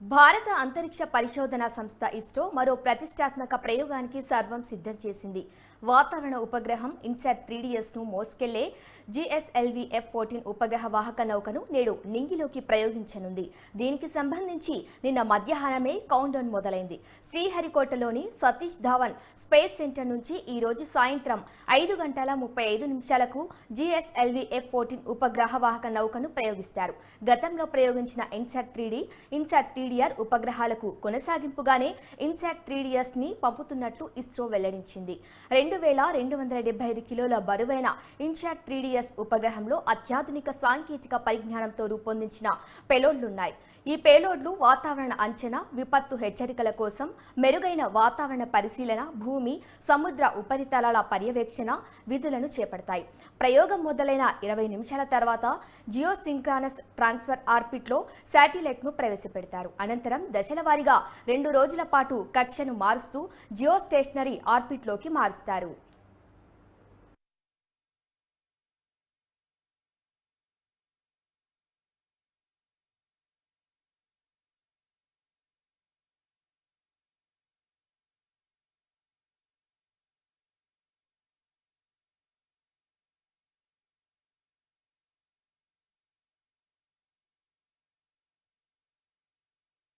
భారత అంతరిక్ష పరిశోధన సంస్థ ఇస్రో మరో ప్రతిష్టాత్మక ప్రయోగానికి సర్వం సిద్ధం చేసింది. వాతావరణ ఉపగ్రహం ఇన్సాట్ త్రీడీఎస్ను మోసుకెళ్ళే జిఎస్ఎల్వి ఎఫ్ ఫోర్టీన్ ఉపగ్రహ వాహక నౌకను నేడు నింగిలోకి ప్రయోగించనుంది. దీనికి సంబంధించి నిన్న మధ్యాహ్నమే కౌంటౌన్ మొదలైంది. శ్రీహరికోటలోని సతీష్ ధావన్ స్పేస్ సెంటర్ నుంచి ఈ రోజు సాయంత్రం ఐదు గంటల ముప్పై ఐదు నిమిషాలకు జిఎస్ఎల్వి ఎఫ్ ఫోర్టీన్ ఉపగ్రహ వాహక నౌకను ప్రయోగిస్తారు. గతంలో ప్రయోగించిన INSAT three D INSAT three D R ఉపగ్రహాలకు కొనసాగింపుగానే ఇన్సాట్ త్రీడీఎస్ని పంపుతున్నట్లు ఇస్రో వెల్లడించింది. రెండు వేల రెండు వందల డెబ్బై ఐదు కిలోల బరువైన ఇన్సాట్ త్రీడీఎస్ ఉపగ్రహంలో అత్యాధునిక సాంకేతిక పరిజ్ఞానంతో రూపొందించిన పెలోడ్లున్నాయి. ఈ పేలోడ్లు వాతావరణ అంచనా విపత్తు హెచ్చరికల కోసం మెరుగైన వాతావరణ పరిశీలన భూమి సముద్ర ఉపరితలాల పర్యవేక్షణ విధులను చేపడతాయి. ప్రయోగం మొదలైన ఇరవై నిమిషాల తర్వాత జియోసింక్రానస్ ట్రాన్స్ఫర్ ఆర్పిట్లో శాటిలైట్ను ప్రవేశపెడతారు. అనంతరం దశల వారీగా రెండు రోజుల పాటు కక్షను మారుస్తూ జియో స్టేషనరీ ఆర్బిట్లోకి మారుస్తారు.